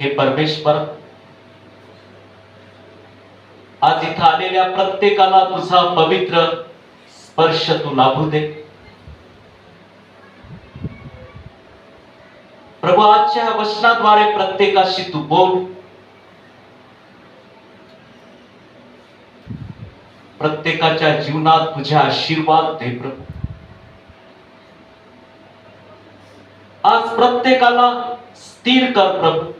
हे परमेश्वर आज इथं आलेल्या प्रत्येकाला तुझा पवित्र स्पर्श तू लाभू दे. प्रभू आजच्या वचनाद्वारे प्रत्येकाशी तू बोल. प्रत्येकाच्या जीवनात तुझे आशीर्वाद दे प्रभू. आज प्रत्येकाला स्थिर कर प्रभू.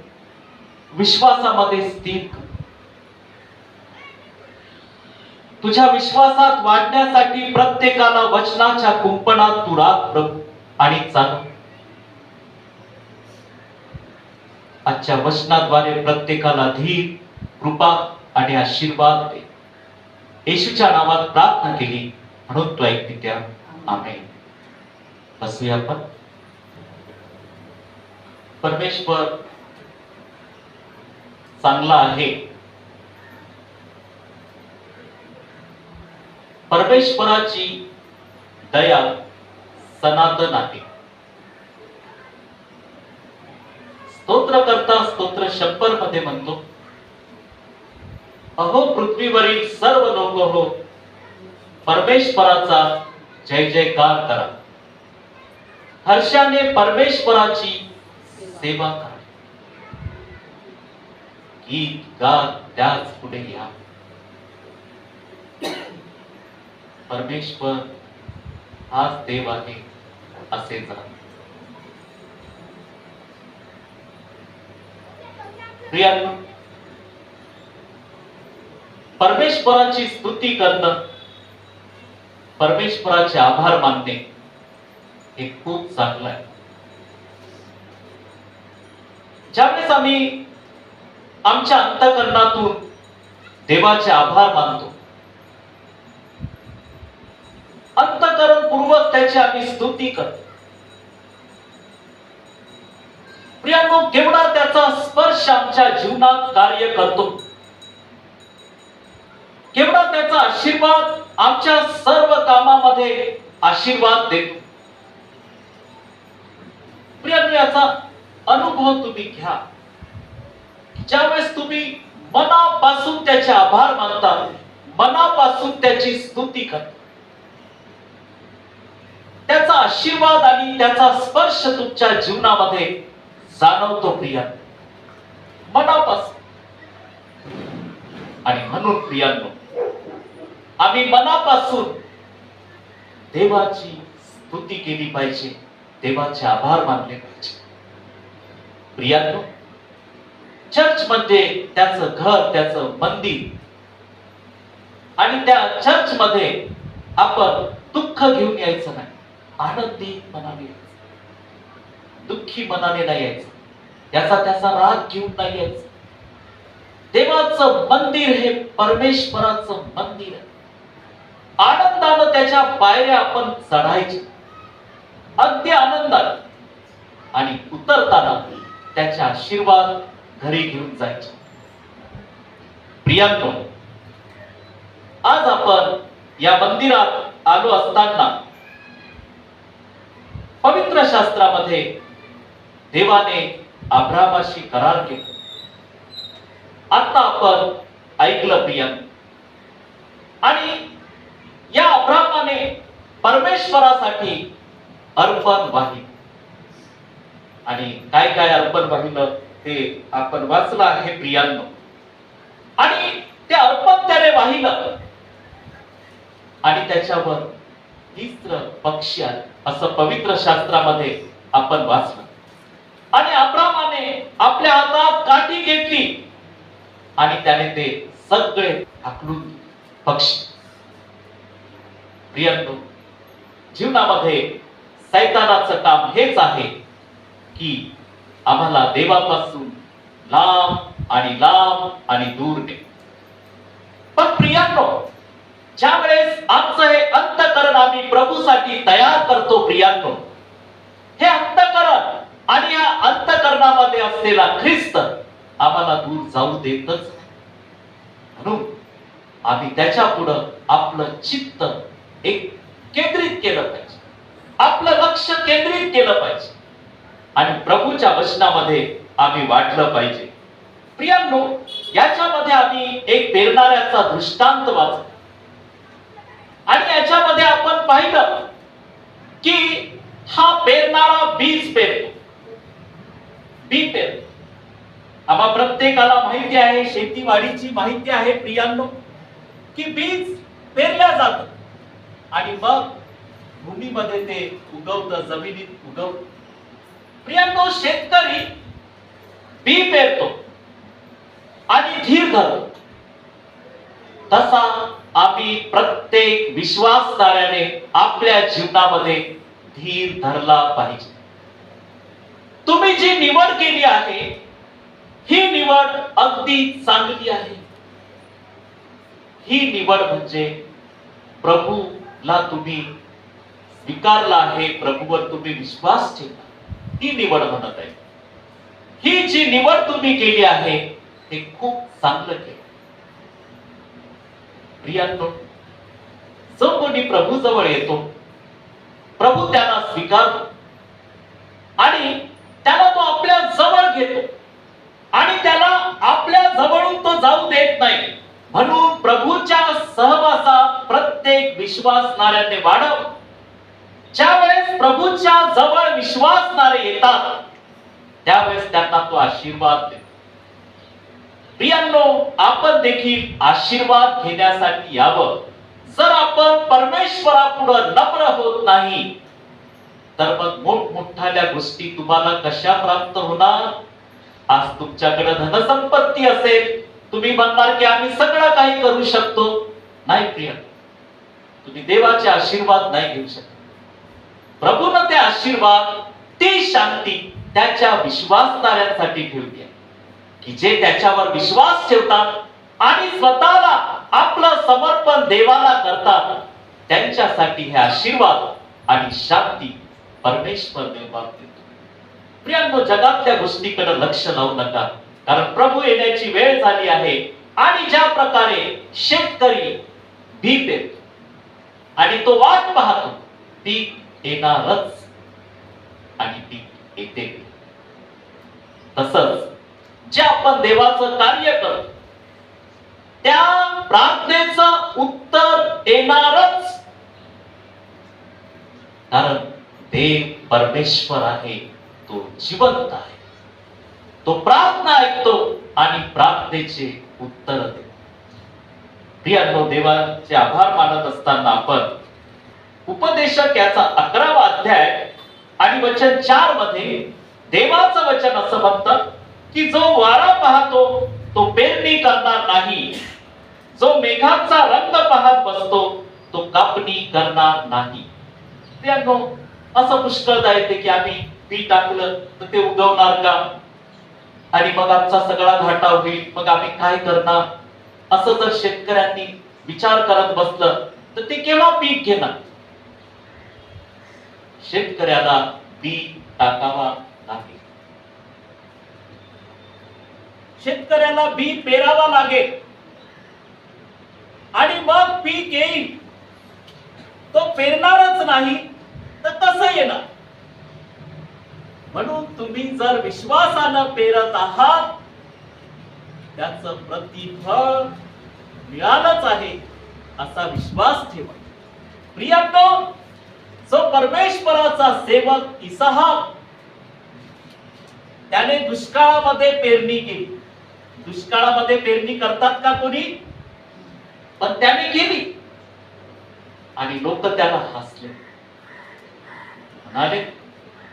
विश्वासामध्ये स्थिर कर तुझ्या विश्वासात वाढण्यासाठी प्रत्येकाला वचनाच्या कुंपणात तू प्रभू आणि चालू. आजच्या वचनाद्वारे प्रत्येकाला धीर कृपा आणि आशीर्वाद दे. येशूच्या नावात प्रार्थना केली म्हणून तो ऐकते त्या. आमेन. बसूया आपण. परमेश्वर चांगला आहे. परमेश्वराची दया सनातन आहे. स्तोत्र करता स्तोत्र शंभरमध्ये म्हणतो अहो पृथ्वीवरील सर्व लोक हो परमेश्वराचा जय जयकार करा. हर्षाने परमेश्वराची सेवा करा. ही गात त्याच पुढे घ्या. परमेश्वर हाच देव आहे असे जा. प्रियांनो परमेश्वराची स्तुती करणं परमेश्वराचे आभार मानणे हे खूप चांगलं आहे. ज्यावेळेस आम्ही आमच्या अंतकरणातून देवाचे आभार मानतो. अंतकरण पूर्वक त्याची आम्ही स्तुती करतो. प्रियांनो केवढा त्याचा स्पर्श आमच्या जीवनात कार्य करतो. केवढा त्याचा आशीर्वाद आमच्या सर्व कामामध्ये आशीर्वाद देतो. प्रियांनी याचा अनुभव तुम्ही घ्या. ज्यावेळेस तुम्ही मनापासून त्याचे आभार मानता मनापासून त्याची स्तुती करता त्याचा आशीर्वाद आणि त्याचा स्पर्श तुमच्या जीवनामध्ये जाणवतो प्रिया. मनापासून. आणि म्हणून प्रियांनो आम्ही मनापासून देवाची स्तुती केली पाहिजे देवाचे आभार मानले पाहिजे. प्रियांनो चर्च म्हणजे त्याचं घर त्याचं मंदिर. आणि त्या चर्च मध्ये आपण दुःख घेऊन यायचं नाही. आनंदी मनाने यायचं. दुःखी मनाने नाही यायचं. त्याचा त्याचा राग घेऊन नाही यायचं. देवाचं मंदिर हे परमेश्वराचं मंदिर आहे. आनंदानं त्याच्या पायऱ्या आपण चढायचे. अगदी आनंदात आणि उतरताना त्याचे आशीर्वाद घरी घेऊन जायचे. प्रियांक आज आपण या मंदिरात आलो असताना पवित्र शास्त्रामध्ये देवाने अभ्रामाशी करार केला. आता आपण ऐकलं प्रियांक. आणि या अभ्रामाने परमेश्वरासाठी अर्पण वाहिलं. आणि काय काय अर्पण वाहिलं? ते आपण वाचलं आहे प्रियांनो. आणि ते अर्पण त्याने वाहिलं. आणि त्याच्यावर हिस्त्र पक्षी असं पवित्र शास्त्रामध्ये आपण वाचलं. आणि अब्रामाने आपल्या हातात काठी घेतली. आणि त्याने ते सगळे आकडून पक्षी प्रियांनो जीवनामध्ये सैतानाचं काम हेच आहे की आम्हाला देवापासून लांब आणि लांब आणि दूर ने. पण प्रियांनो ज्या वेळेस आमचं हे अंतकरण आम्ही प्रभूसाठी तयार करतो प्रियांनो हे अंतकरण आणि या अंतकरणामध्ये असलेला ख्रिस्त आम्हाला दूर जाऊ देतच नाही. म्हणून आम्ही त्याच्या पुढं आपलं चित्त एक केंद्रित केलं पाहिजे. आपलं लक्ष केंद्रित केलं पाहिजे. आणि प्रभूच्या वचनामध्ये आम्ही वाटलं पाहिजे. प्रियांनो याच्यामध्ये आम्ही एक पेरणाऱ्याचा दृष्टांत वाचला. आणि याच्यामध्ये आपण पाहिलं की हा पेरणारा बीज पेरतो. बी पेरतो. आम्हा प्रत्येकाला माहिती आहे शेतीवाडीची माहिती आहे प्रियांनो की बीज पेरल्या जात. आणि मग भूमीमध्ये ते उगवतं जमिनीत उगवत. प्रियांनो शेतकरी बी पेरतो आणि धीर धरतो. तसा आम्ही प्रत्येक विश्वासदाराने आपल्या जीवनामध्ये धीर धरला पाहिजे. तुम्ही जी निवड केली आहे ही निवड अगदी चांगली आहे. ही निवड म्हणजे प्रभूला तुम्ही स्वीकारला आहे प्रभूवर तुम्ही विश्वास ठेवला. ही निवड म्हणत आहे. ही जी निवड तुम्ही केली आहे हे खूप चांगलं केलं. प्रियांनो जो कोणी प्रभू जवळ येतो प्रभू त्याला स्वीकारतो आणि त्याला तो आपल्या जवळ घेतो आणि त्याला आपल्या जवळून तो जाऊ देत नाही म्हणून प्रभूच्या सहवासात प्रत्येक विश्वासणाऱ्याने वाढव. ज्या वेळेस प्रभूच्या जवळ विश्वासणारे येतात त्यावेळेस त्यांना तो आशीर्वाद देतो. प्रियांनो आपण देखील आशीर्वाद घेण्यासाठी यावं. जर आपण परमेश्वरापुढं नम्र होत नाही तर मग मोठमोठ्या गोष्टी तुम्हाला कशा प्राप्त होणार? आज तुमच्याकडे धनसंपत्ती असेल तुम्ही म्हणणार की आम्ही सगळं काही करू शकतो. नाही प्रिय तुम्ही देवाचे आशीर्वाद नाही घेऊ शकत. प्रभूनं ते आशीर्वाद ती शांती त्याच्या विश्वासणाऱ्यांसाठी ठेवली द्या की जे त्याच्यावर विश्वास ठेवतात आणि स्वतःला आपलं समर्पण देवाला करतात त्यांच्यासाठी हे आशीर्वाद आणि शांती परमेश्वर देवा देतो. प्रियांनो जगातल्या गोष्टीकडे लक्ष लावू नका. कारण प्रभू येण्याची वेळ झाली आहे आणि ज्या प्रकारे शेतकरी बी येतो आणि तो वाट पाहतो पीक येणारच आणि ती येते. तसंच जे आपण देवाचं कार्य करतो त्या प्रार्थनेचं उत्तर येणारच कारण देव परमेश्वर आहे तो जिवंत आहे. तो प्रार्थना ऐकतो आणि प्रार्थनेचे उत्तर देतो. प्रियांनो देवाचे आभार मानत असताना आपण उपदेशक याचा अकरावा अध्याय आणि वचन चारमध्ये देवाचं वचन असं म्हणतं की जो वारा पाहतो तो पेरणी करणार नाही. जो मेघाचा रंग पाहत बसतो तो कापणी करणार नाही. प्रियांनो असं पुष्कळदा येते की आम्ही बी टाकलं तर ते उगवणार का? आणि मग आमचा सगळा घाटा होईल मग आम्ही काय करणार? असं जर शेतकऱ्यांनी विचार करत बसलं तर ते केव्हा पीक घेणार? शेतकऱ्याला बी टाकावा लागेल. शेतकऱ्याला बी पेरावा लागेल. आणि मग पीक येईल. तो पेरणारच नाही तर कसं येणार? म्हणून तुम्ही जर विश्वासानं पेरत आहात त्याच प्रतिफळ मिळालंच आहे असा विश्वास ठेवा. प्रियांनो जो परमेश्वराचा सेवक इसहाक त्याने दुष्काळामध्ये पेरणी केली. दुष्काळामध्ये पेरणी करतात का कोणी? पण त्याने केली. आणि लोक त्याला हसले. म्हणाले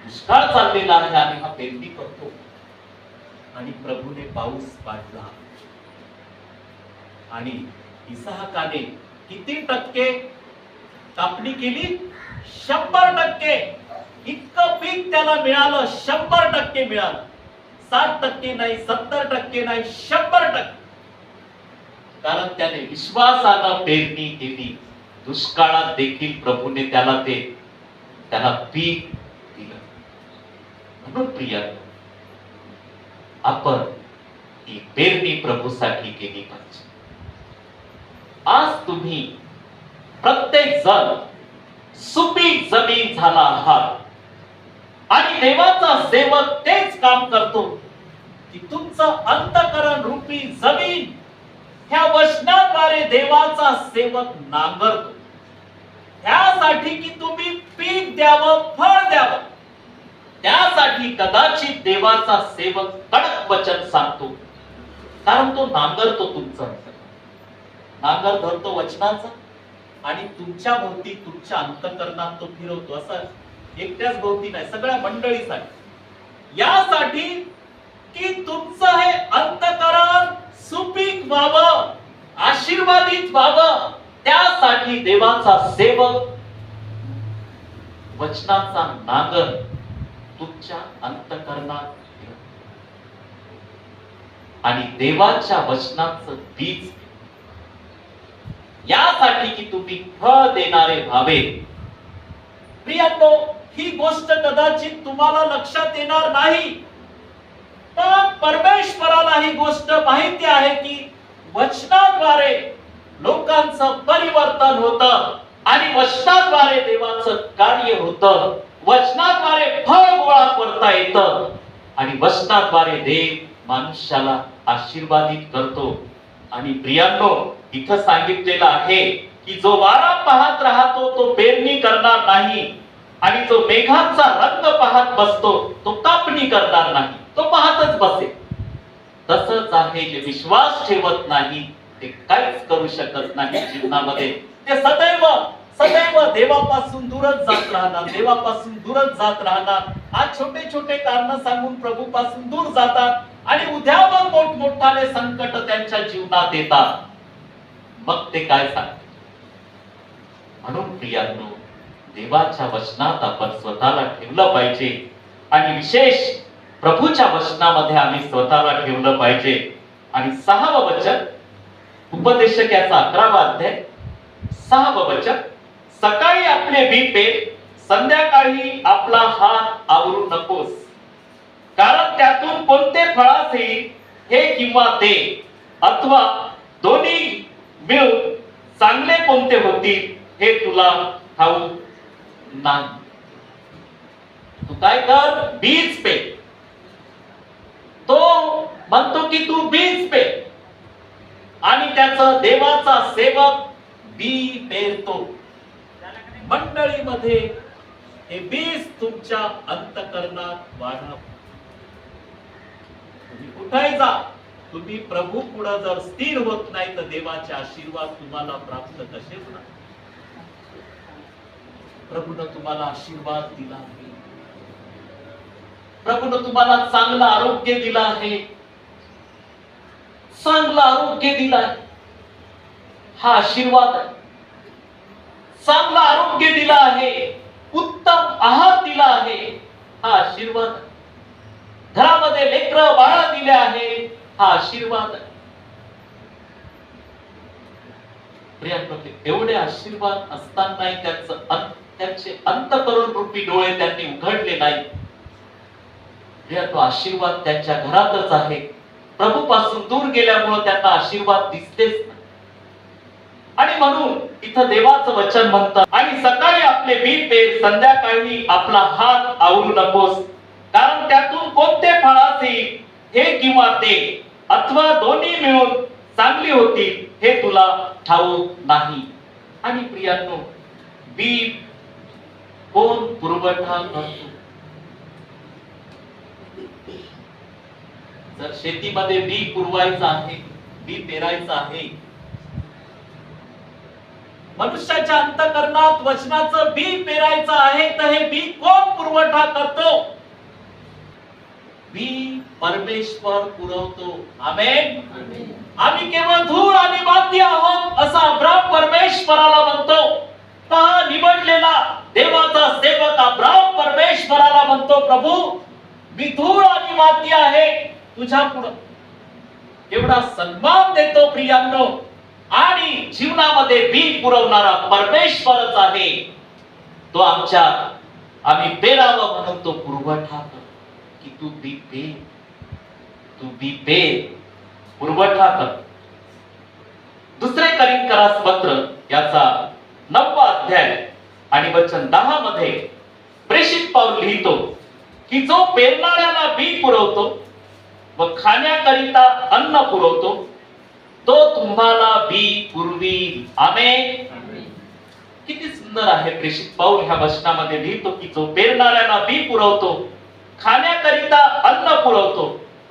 दुष्काळ चाललेला आहे आणि हा पेरणी करतो. आणि प्रभूने पाऊस पाडला. आणि इसाहकाने किती टक्के कापणी केली? शंभर टक्के. इतकं पीक त्याला मिळालं शंभर टक्के मिळालं. साठ टक्के नाही सत्तर टक्के नाही शंभर टक्के. कारण त्याने विश्वासाला पेरणी केली. दुष्काळात देखील प्रभूने त्याला ते त्याला पीक दिलं. म्हणून प्रिय आपण ही पेरणी प्रभूसाठी केली पाहिजे. आज तुम्ही प्रत्येक जण सुपीक जमीन झाला आहात आणि देवाचा सेवक तेच काम करतो. की तुमचं अंतकरण रूपी जमीन ह्या वचनाद्वारे देवाचा सेवक नांगरतो. त्यासाठी की तुम्ही पीक द्यावं फळ द्यावं. त्यासाठी कदाचित देवाचा सेवक कडक वचन सांगतो. कारण तो नांगरतो तुमचं. नांगर धरतो वचनाचा. आणि तुमच्या भोवती तुमच्या अंतकरणात तो फिरवतो. असं एकट्याच भोवती नाही सगळ्या मंडळीसाठी. यासाठी की तुमचं हे अंतकरण सुपीक व्हावं आशीर्वादित व्हावं. त्यासाठी देवाचा सेवक वचनाचा नागर तुमच्या अंतकरणात आणि देवाच्या वचनाचं बीज यासाठी की तुम्ही फळ देणारे व्हावे. प्रियांनो ही गोष्ट कदाचित तुम्हाला लक्षात येणार नाही. पण परमेश्वराला ही गोष्ट माहिती आहे की वचनाद्वारे लोकांचं परिवर्तन होत आणि वचनाद्वारे देवाचं कार्य होत. वचनाद्वारे फळ गोळा करता येत. आणि वचनाद्वारे देव मनुष्याला आशीर्वादित करतो. आणि प्रियांनो इथं सांगितलेलं आहे की जो वारा पाहत राहतो तो पेरणी करणार नाही. आणि जो मेघांचा रंग पाहत बसतो तो कापणी करणार नाही. तो पाहतच बसेल. तसंच आहे जे विश्वास ठेवत नाही ते काहीच करू शकत नाही जीवनामध्ये. ते सदैव सदैव देवापासून दूरच जात राहणार देवापासून दूरच जात राहणार. आज छोटे छोटे कारण सांगून प्रभू पासून दूर जातात आणि उद्या मग मोठमोठाले संकट त्यांच्या जीवनात येतात. मग ते काय सांगते? म्हणून प्रियांनो देवाच्या वचनात आपण स्वतःला ठेवलं पाहिजे. आणि विशेष प्रभूच्या वचनामध्ये आम्ही स्वतःला ठेवलं पाहिजे. आणि सहावं वचन उपदेशक याचा अकरावा अध्याय. सहावं वचन सकाळी आपले बीपे संध्याकाळी आपला हात आवरू नकोस. कारण त्यातून कोणते फळास येईल हे किंवा ते अथवा दोन्ही मिळून चांगले कोणते होतील हे तुला ठाऊ नाही. तू काय कर? बीज पे. तो म्हणतो की तू बीज पे. आणि त्याचा देवाचा सेवक बी पेरतो. मंडळीमध्ये हे बीज तुमच्या अंतकरणात वाढा तुम्ही कुठेही जा. तुम्ही प्रभू पुढे जर स्थिर होत नाही तर देवाचे आशीर्वाद तुम्हाला प्राप्त कसे होणार प्रभून तुम्हाला आशीर्वाद दिला आहे. प्रभून तुम्हाला चांगलं आरोग्य दिलं आहे. चांगलं आरोग्य दिला आहे. हा आशीर्वाद आहे. चांगलं आरोग्य दिला आहे. उत्तम आहार दिला आहे. हा आशीर्वाद घरामध्ये लेकर बाळा दिले आहे. हा आशीर्वाद. आहे एवढे आशीर्वाद असतानाही त्यांचं अं- त्यांचे अंतकरण रूपी डोळे त्यांनी उघडले नाही. तो आशीर्वाद त्यांच्या घरातच आहे. प्रभू पासून दूर गेल्यामुळे त्यांना आशीर्वाद दिसतेच आणि म्हणून इथं देवाचं वचन म्हणतात आणि सकाळी आपले बी पेर संध्याकाळी आपला हात आवरू नकोस. कारण त्यातून कोणते फळ असेल हे किंवा ते अथवा दोन्ही मिळून चांगली होतील हे तुला ठाऊक नाही. आणि प्रियांनो बी कोण पुरवठा करतो? जर शेतीमध्ये बी पुरवायचं आहे बी पेरायचं आहे मनुष्याच्या अंतकरणात वचनाचं बी पेरायचं आहे तर हे बी कोण पुरवठा करतो? बी परमेश्वर पुरवतो. आमेन. आम्ही केवळ धूळ आणि माती आहोत असा अब्राम परमेश्वराला म्हणतो. पहा निवडलेला देवाचा सेवक अब्राम परमेश्वराला म्हणतो प्रभू मी धूळ आणि माती आहे तुझ्या पुढं एवढा सन्मान देतो प्रियांनो. आणि जीवनामध्ये बी पुरवणारा परमेश्वरच आहे. तो आमच्या आम्ही पेरावं म्हणून तो पुरवठा की तू बी पे तू बी पे पुरवठा कर. दुसरे करिंकरास पत्र याचा नववा अध्याय आणि वचन दहा मध्ये प्रेषित पाऊल लिहितो की जो पेरणाऱ्याला बी पुरवतो व खाण्याकरिता अन्न पुरवतो तो तुम्हाला बी पूर्वी आमे किती सुंदर आहे प्रेषित पाऊल ह्या वचनामध्ये लिहितो की जो पेरणाऱ्यांना बी पुरवतो खाण्याकरिता अन्न पुरवतो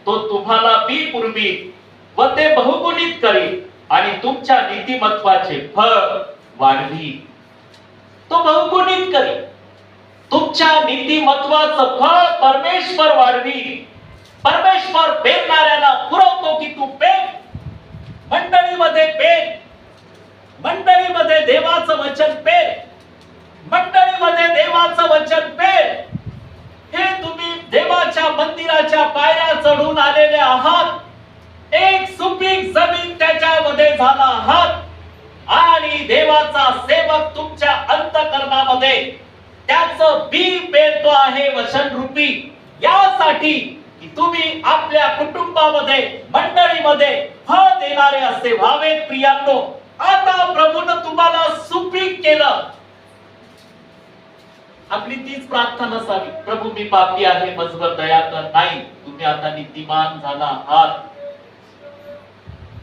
तो तुम्हाला बी पूर्वी व ते बहुगुणित करील आणि तुमच्या नीतिमत्वाचे फळ वाढवी. तो बहुगुणित करील तुमच्या नीतिमत्वाचं फळ परमेश्वर वाढवी. परमेश्वर पेरणाऱ्याला पुरवतो की तू पेर मंडळीमध्ये पेर मंडळीमध्ये देवाचं वचन पेर मंडळीमध्ये देवाचं वचन पेर हे तुम्ही देवाच्या मंदिराच्या पायऱ्या चढून आलेले आहात. एक सुपीक जमीन त्याच्यामध्ये झाला आहात. आणि देवाचा सेवक तुमच्या अंतकरणामध्ये. त्याचं बी पेरतो आहे वचन रूपी. यासाठी की तुम्ही आपल्या कुटुंबामध्ये मंडळीमध्ये फळ देणारे असे व्हावे प्रियांनो. आता प्रभून तुम्हाला सुपीक केलं. आपली तीच प्रार्थना असावी. प्रभू मी पापी आहे मजवर दया कर नाही. तुम्ही आता नीतिमान झाला आहात.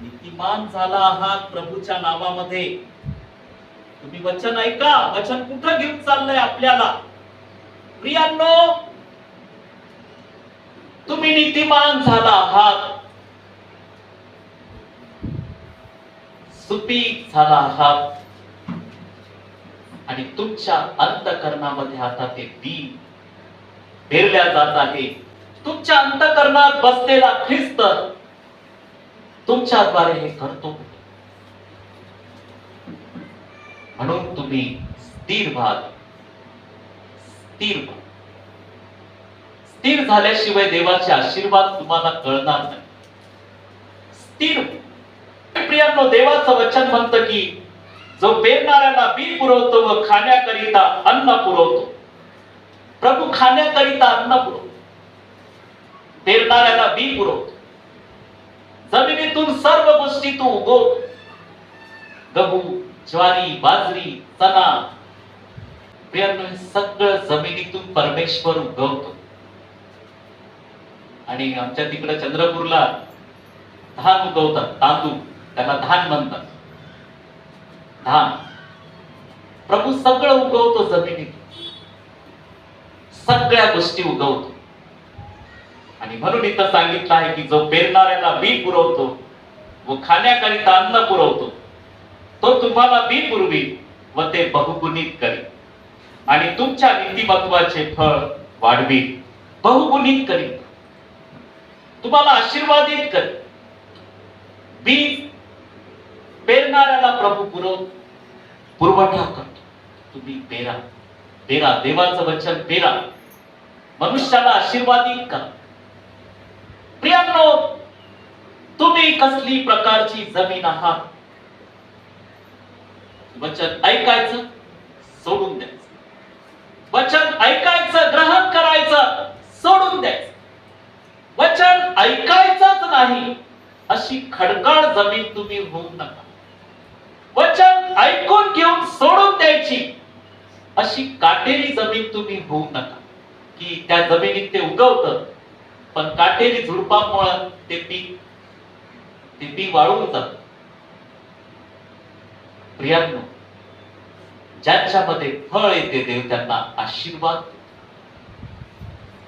नीतिमान झाला आहात प्रभूच्या नावामध्ये. तुम्ही वचन ऐका. वचन कुठं घेऊन चाललंय आपल्याला? प्रियांनो तुम्ही नीतिमान झाला आहात. सुपीक झाला आहात. आणि तुमच्या अंतकरणामध्ये आता ते बी पेरल्या जात आहे. तुमच्या अंतकरणात बसलेला ख्रिस्त तुमच्याद्वारे हे करतो. म्हणून तुम्ही स्थिर भाग स्थिर स्थिर झाल्याशिवाय देवाचे आशीर्वाद तुम्हाला कळणार नाही. स्थिर प्रियांनो देवाचं वचन म्हणतं की जो पेरणाऱ्याला बी पुरवतो व खाण्याकरिता अन्न पुरवतो. प्रभू खाण्याकरिता अन्न पुरवतो. पेरणाऱ्याला बी पुरवतो. जमिनीतून सर्व गोष्टी तू उगवतो. गहू ज्वारी बाजरी चना हे सगळं जमिनीतून परमेश्वर उगवतो. आणि आमच्या तिकडे चंद्रपूरला धान उगवतात तांदूळ त्याला धान म्हणतात. धान प्रभू सगळं उगवतो जमिनीत. सगळ्या गोष्टी उगवतो. आणि म्हणून इथं सांगितलं आहे की जो पेरणाऱ्याला बी पुरवतो व खाण्याकरिता अन्न पुरवतो तो तुम्हाला बी पुरवी व ते बहुगुणित करी आणि तुमच्या नीतिमत्वाचे फळ वाढवी बहुगुणित करी तुम्हाला आशीर्वादित करी बीज पेरणाऱ्याला प्रभू पुरव पुरवठा करतो. तुम्ही पेरा. पेरा देवाचं वचन पेरा. मनुष्याला आशीर्वादी करा. प्रियांनो तुम्ही कसली प्रकारची जमीन आहात? वचन ऐकायचं सोडून द्यायचं. वचन ऐकायचं ग्रहण करायचं सोडून द्यायचं. वचन ऐकायचंच नाही अशी खडकाळ जमीन तुम्ही होऊ नका. वचन ऐकून घेऊन सोडून द्यायची. अशी काटेरी जमीन तुम्ही होऊ नका. की त्या जमिनीत ते उगवत पण काटेरी झुडपामुळं ते पीक ते पीक वाळून जात. प्रियांनो ज्यांच्यामध्ये फळ येते देव त्यांना आशीर्वाद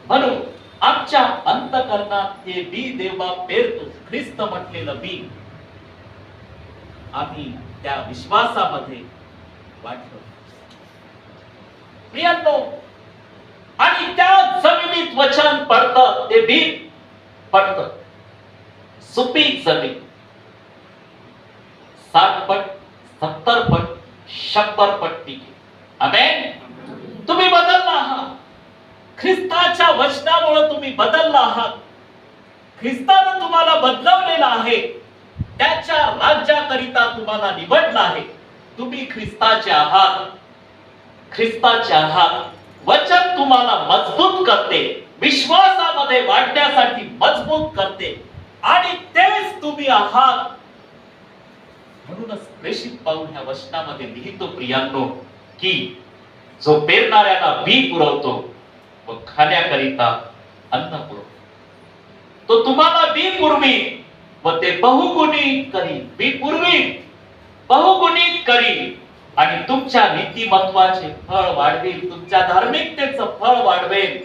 म्हणून आमच्या अंतकरणात हे बी देवा पेरतो ख्रिस्त म्हटलेलं बी. आम्ही त्या विश्वासामध्ये वाटलं प्रियांनो आणि त्या जमिनीत वचन पडत ते बी पडत. सुपीक जमीन. साठ पट सत्तर पट शंभर पट पिके. आमेन तुम्ही बदलला आहात. ख्रिस्ताच्या वचनामुळे तुम्ही बदलला आहात. ख्रिस्तानं तुम्हाला बदलवलेला आहे. त्याच्या राज्याकरिता तुम्हाला निवडला आहे. तुम्ही ख्रिस्ताचे आहात. ख्रिस्ताचे आहात. वचन तुम्हाला मजबूत करते. विश्वासामध्ये वाढण्यासाठी मजबूत करते. आणि तेच तुम्ही आहात. म्हणूनच प्रेषित पाहून ह्या वचनामध्ये लिहितो प्रियांनो की जो पेरणाऱ्याला बी पुरवतो व खाण्याकरिता अन्न पुरवतो. तो तुम्हाला बी पूर्वी व ते बहुगुणी करी मी पूर्वी बहुगुणी करी आणि तुमच्या नीतिमत्वाचे फळ वाढवेल. तुमच्या धार्मिकतेचं फळ वाढवेल.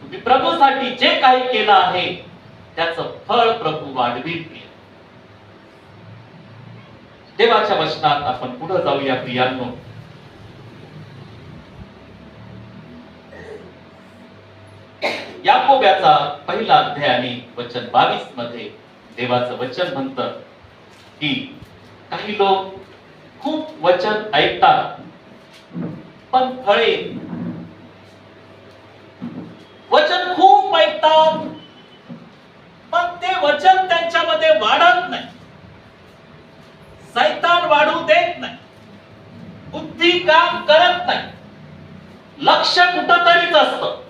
तुम्ही प्रभूसाठी जे काही केलं आहे त्याचं फळ प्रभू वाढवेल. देवाच्या वचनात आपण पुढे जाऊया प्रियांनो. याकोब्याचा पहिला अध्याय आणि वचन बावीसमध्ये देवाचं वचन म्हणत की काही लोक खूप वचन ऐकतात पण फळे वचन खूप ऐकतात पण ते वचन त्यांच्यामध्ये वाढत नाही. सैतान वाढू देत नाही. बुद्धी काम करत नाही. लक्ष कुठंतरीच असतं.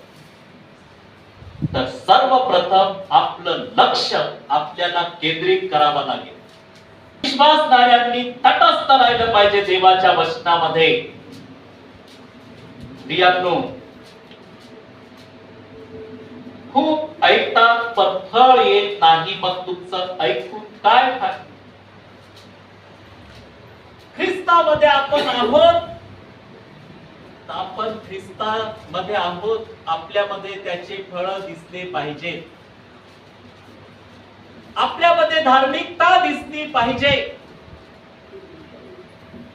तर सर्वप्रथम आपलं लक्ष आपल्याला केंद्रित करावं लागेल. विश्वासणाऱ्यांनी तटस्थ राहिलं पाहिजे देवाच्या वचनामध्ये. खूप ऐकतात पण फळ येत नाही. मग तुमचं ऐकून काय ख्रिस्तामध्ये आपण आहोत आपण ख्रिस्ता मध्ये आहोत आपल्यामध्ये त्याचे फळ दिसले पाहिजे. आपल्यामध्ये धार्मिकता दिसली पाहिजे.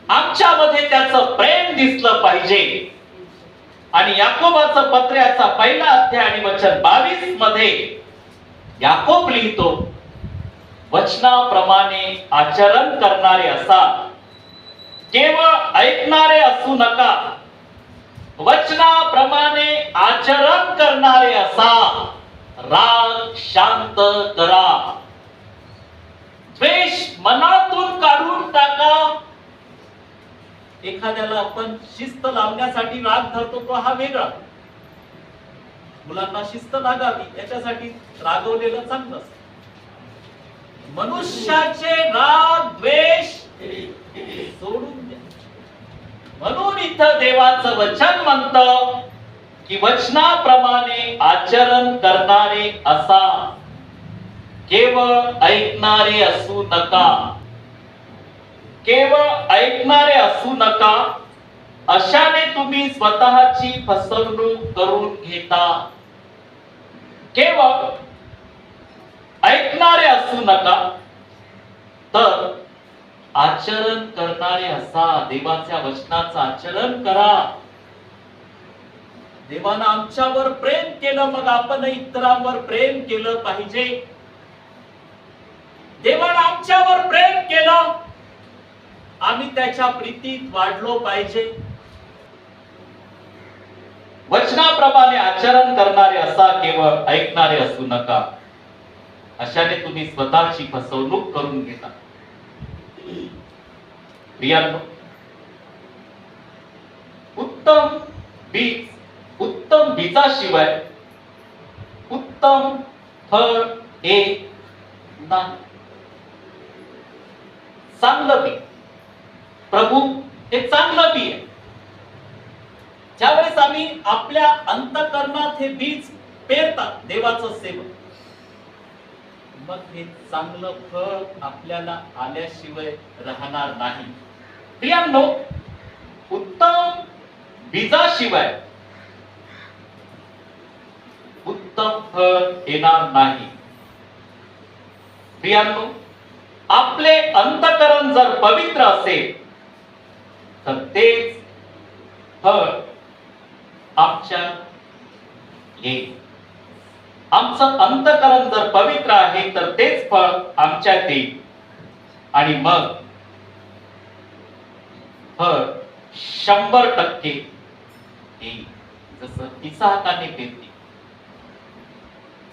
आमच्यामध्ये त्याचं प्रेम दिसलं पाहिजे. आणि याकोबाचं पत्र्याचा पहिला अध्याय आणि वचन बावीसमध्ये याकोब लिहितो वचनाप्रमाणे आचरण करणारे असा केवळ ऐकणारे असू नका. वचनाप्रमाणे आचरण करणारे असा राग शांत करा. द्वेष मनातून काढून टाका. एखाद्याला आपण शिस्त लावण्यासाठी राग धरतो तो हा वेगळा. मुलांना शिस्त लागावी याच्यासाठी रागवलेलं चांगलं मनुष्याचे राग द्वेष सोडून म्हणून इथं देवाचं वचन म्हणत की वचनाप्रमाणे आचरण करणारे असा. केवळ ऐकणारे असू नका. केवळ ऐकणारे असू नका. अशाने तुम्ही स्वतःची फसवणूक करून घेता. केवळ ऐकणारे असू नका. तर आचरण करणारे असा देवाच्या वचनाचं आचरण करा. देवानं आमच्यावर प्रेम केलं मग आपण इतरांवर प्रेम केलं पाहिजे. देवानं आमच्यावर प्रेम केलं आम्ही त्याच्या प्रीतीत वाढलो पाहिजे. वचनाप्रमाणे आचरण करणारे असा केवळ ऐकणारे असू नका. अशाने तुम्ही स्वतःची फसवणूक करून घेता. क्रियात्मक उत्तम बीज उत्तम बीजाशिवाय उत्तम फळ हे नाही. चांगलं बी. प्रभू हे चांगलं बी आहे. ज्यावेळेस आम्ही आपल्या अंतकरणात हे बीज पेरतात देवाचं सेवन मग हे चांगलं फळ आपल्याला आल्याशिवाय राहणार नाही. प्रियांनो उत्तम बीजाशिवाय उत्तम फळ येणार नाही. प्रियांनो आपले अंतकरण जर पवित्र असेल तर तेच फळ आमच्या येईल आमचं अंतकरण जर पवित्र आहे तर तेच फळ आमच्यात येईल. आणि मग फळ शंभर टक्के येईल जसं इसाहकाने पेरणी.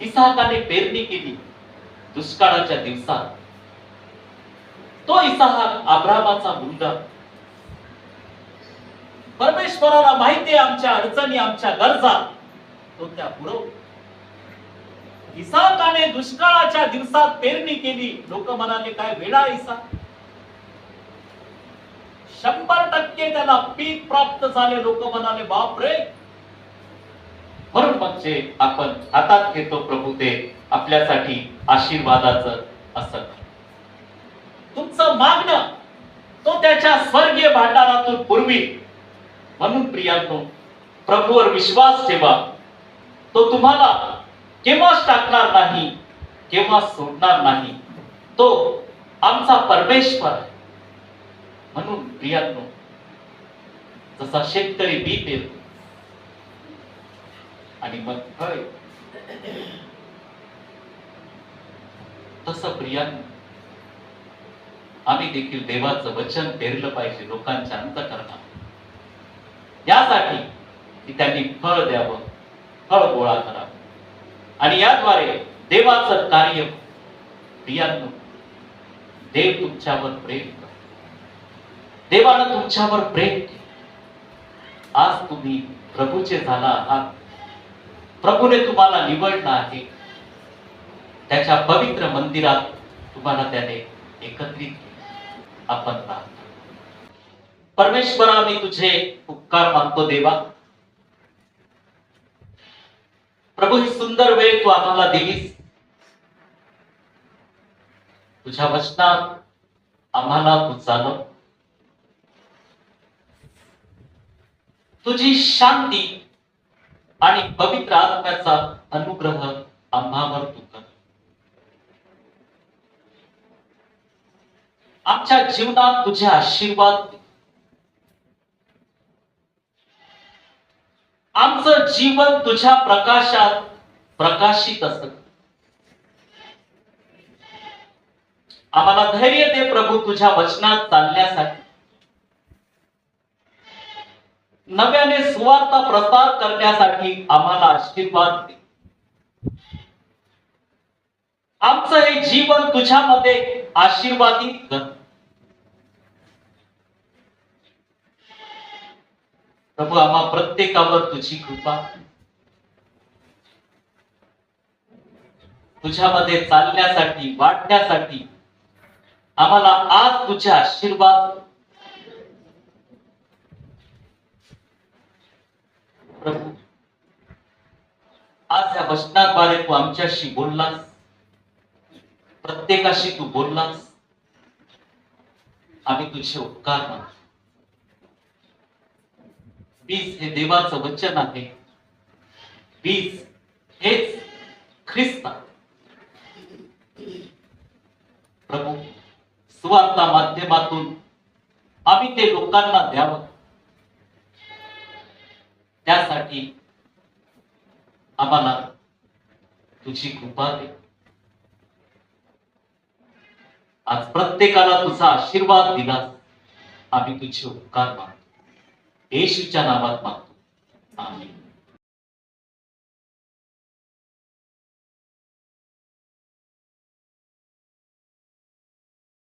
इसाहकाने पेरणी केली दुष्काळाच्या दिवसात. तो इसाहाक आब्रामाचा मुलगा. परमेश्वराला माहिती आहे आमच्या अडचणी आमच्या गरजा. तो त्या पुरव इसाकाने दुष्काळाच्या दिवसात पेरणी केली. लोक म्हणाले काय वेळा इसा शंभर टक्के त्याला पीक प्राप्त झाले. लोक म्हणाले बापरे! म्हणून पक्षे आपण हातात घेतो प्रभू ते आपल्यासाठी आशीर्वादाचं असत. तुमचं मागणं तो त्याच्या स्वर्गीय भांडारातून पूर्वी म्हणून प्रियांनो प्रभूवर विश्वास ठेवा. तो तुम्हाला केव्हाच टाकणार नाही केव्हा सोडणार नाही. तो आमचा परमेश्वर आहे. म्हणून प्रियांनो जसा शेतकरी बी पेरतो आणि मग फळ. तस तसं प्रियांनो आम्ही देखील देवाचं वचन पेरलं पाहिजे लोकांच्या अंतकरणात. यासाठी की त्यांनी फळ द्यावं फळ गोळा करावं. आणि याद्वारे देवाचं कार्य प्रियांनो देव तुमच्यावर प्रेम देवानं तुमच्यावर प्रेम केलं. आज तुम्ही प्रभूचे झाला आहात. प्रभूने तुम्हाला निवडलं आहे. त्याच्या पवित्र मंदिरात तुम्हाला त्याने एकत्रित केलं. आपण राहतो परमेश्वरा मी तुझे उपकार मानतो देवा. प्रभू ही सुंदर वेळ तू आम्हाला दिलीस. तुझ्या वचनात आम्हाला तू चालव तुझी शांती आणि पवित्र आत्म्याचा अनुग्रह आम्हावर तू कर आमच्या जीवनात तुझे आशीर्वाद आमचं जीवन तुझ्या प्रकाशात प्रकाशित असत. आम्हाला धैर्य दे प्रभू तुझ्या वचनात चालण्यासाठी. नव्याने सुवार्ता प्रसार करण्यासाठी आम्हाला आशीर्वाद दे. आमचं हे जीवन तुझ्यामध्ये आशीर्वादित कर. प्रभू आम्हा प्रत्येकावर तुझी कृपा. तुझ्यामध्ये चालण्यासाठी वाटण्यासाठी आम्हाला आज तुझे आशीर्वाद आज या वचनाद्वारे तू आमच्याशी बोललास. प्रत्येकाशी तू बोललास. आम्ही तुझे उपकार मानतो. बीज हे देवाचं वचन आहे. बीज हेच ख्रिस्त प्रभू सुवार्ता माध्यमातून आम्ही ते लोकांना द्यावं. त्यासाठी आम्हाला तुझी कृपा दे. आज प्रत्येकाला तुझा आशीर्वाद दिलास. आम्ही तुझे उपकार मानतो. येशूच्या नावात मागतो आम्ही